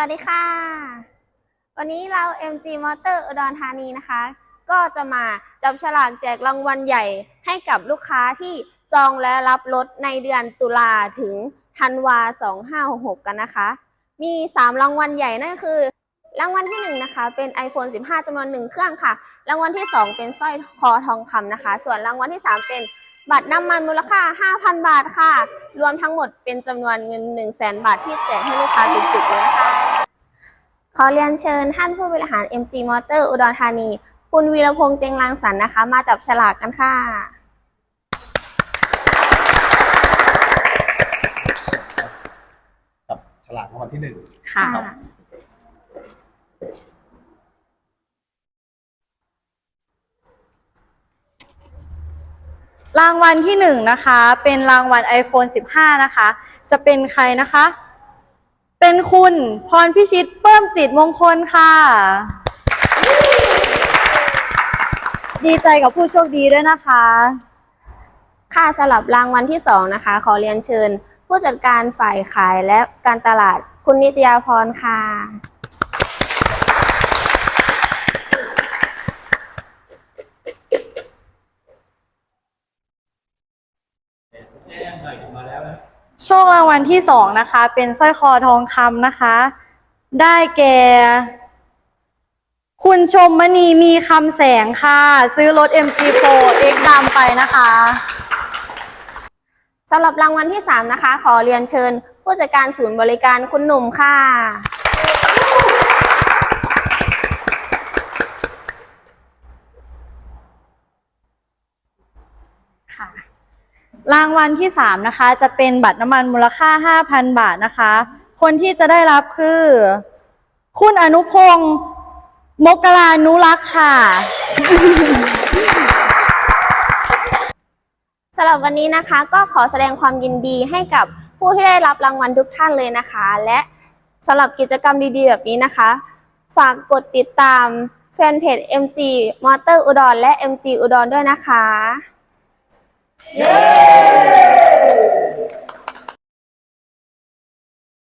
วัสดีค่ะ วันนี้เรา MG Motor อุดรธานีนะคะ ก็จะมาจับฉลากแจกรางวัลใหญ่ให้กับลูกค้าที่จองและรับรถในเดือนตุลาถึงธันวา 2566 กันนะคะ มี 3 รางวัลใหญ่นั่นคือ รางวัลที่ 1 นะคะ เป็น iPhone 15จำนวน 1 เครื่องค่ะ รางวัลที่ 2 เป็นสร้อยคอทองคำนะคะ ส่วนรางวัลที่ 3 เป็นบัตรน้ำมันมูลค่า 5,000 บาทค่ะ รวมทั้งหมดเป็นจำนวนเงิน 1 0 0 0 0แบาทที่แจกให้ลูกค้าจุกๆเลยนะคะ ขอเรียนเชิญท่านผู้บริหาร MG Motor อุดรธานี คุณวีรพงษ์เต็งรังสรรค์นะคะ มาจับฉลากกันค่ะกับฉลากรางวัลที่หนึ่งค่ะ รับรางวัลที่หนึ่งนะคะ เป็นรางวัล iPhone 15 นะคะ จะเป็นใครนะคะ เป็นคุณพรพิชิตเพิ่มจิตมงคลค่ะ ดีใจกับผู้โชคดีด้วยนะคะ ค่ะสำหรับรางวัลที่ 2 นะคะ ขอเรียนเชิญ ผู้จัดการฝ่ายขายและการตลาดคุณนิตยาพรค่ะ โชครางวัลที่สองนะคะ เป็นสร้อยคอทองคำนะคะ ได้แก่ คุณชมมณีมีคำแสงค่ะ ซื้อรถ MG4 X ดำไปนะคะสำหรับรางวัลที่ 3 นะคะ ขอเรียนเชิญ ผู้จัดการศูนย์บริการคุณหนุ่มค่ะ ค่ะ รางวัลที่3นะคะจะเป็นบัตรน้ำมันมูลค่า 5,000 บาทนะคะ คนที่จะได้รับคือ คุณอนุพงศ์มกรานุรักษ์ค่ะสำหรับวันนี้นะคะก็ขอแสดงความยินดีให้กับผู้ที่ได้รับรางวัลทุกท่านเลยนะคะ และสำหรับกิจกรรมดีๆ แบบนี้นะคะ ฝากกดติดตามแฟนเพจ MG Motor อุดรและ MG อุดรด้วยนะคะ เย้